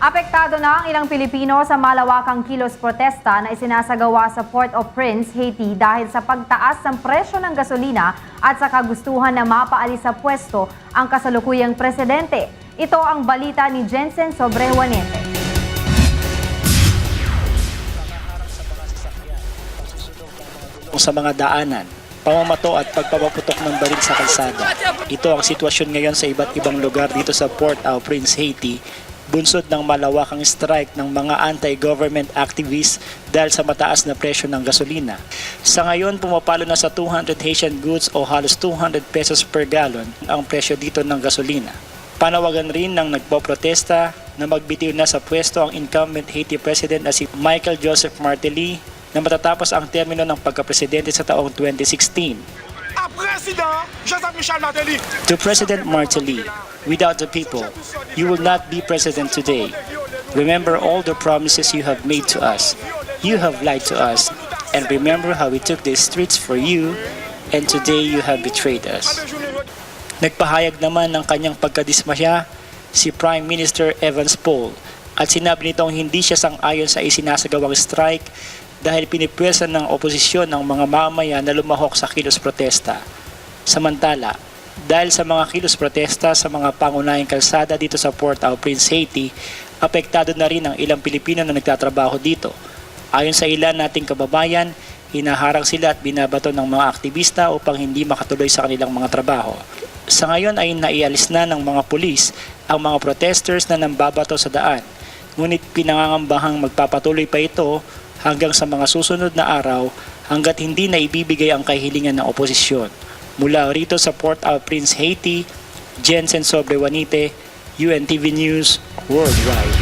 Apektado na ang ilang Pilipino sa malawakang kilos protesta na isinasagawa sa Port-au-Prince, Haiti dahil sa pagtaas ng presyo ng gasolina at sa kagustuhan na mapaalis sa pwesto ang kasalukuyang presidente. Ito ang balita ni Jensen Sobrejuanete. sa mga daanan, pamamato at pagpapaputok ng baril sa kalsada. Ito ang sitwasyon ngayon sa iba't ibang lugar dito sa Port-au-Prince, Haiti, bunsod ng malawakang strike ng mga anti-government activists dahil sa mataas na presyo ng gasolina. Sa ngayon, pumapalo na sa 200 Haitian goods o halos 200 pesos per gallon ang presyo dito ng gasolina. Panawagan rin ng nagpoprotesta na magbitiw na sa pwesto ang incumbent Haiti President na si Michael Joseph Martelly na matatapos ang termino ng pagkapresidente sa taong 2016. To President Martelly, without the people, you will not be president today. Remember all the promises you have made to us. You have lied to us. And remember how we took the streets for you, and today you have betrayed us. Nagpahayag naman ng kanyang pagkadismasya si Prime Minister Evans Paul at sinabi nitong hindi siya sang-ayon sa isinasagawang strike dahil pinipwersa ng oposisyon ng mga mamaya na lumahok sa kilos protesta. Samantala, dahil sa mga kilos protesta sa mga pangunahing kalsada dito sa Port-au-Prince, Haiti, apektado na rin ang ilang Pilipino na nagtatrabaho dito. Ayon sa ilan nating kababayan, hinaharang sila at binabato ng mga aktivista upang hindi makatuloy sa kanilang mga trabaho. Sa ngayon ay naialis na ng mga pulis ang mga protesters na nambabato sa daan. Ngunit pinangangambahang magpapatuloy pa ito hanggang sa mga susunod na araw hanggat hindi na ibibigay ang kahilingan ng oposisyon. Mula rito sa Port-au-Prince, Haiti, Jensen Sobrewanite, UNTV News Worldwide.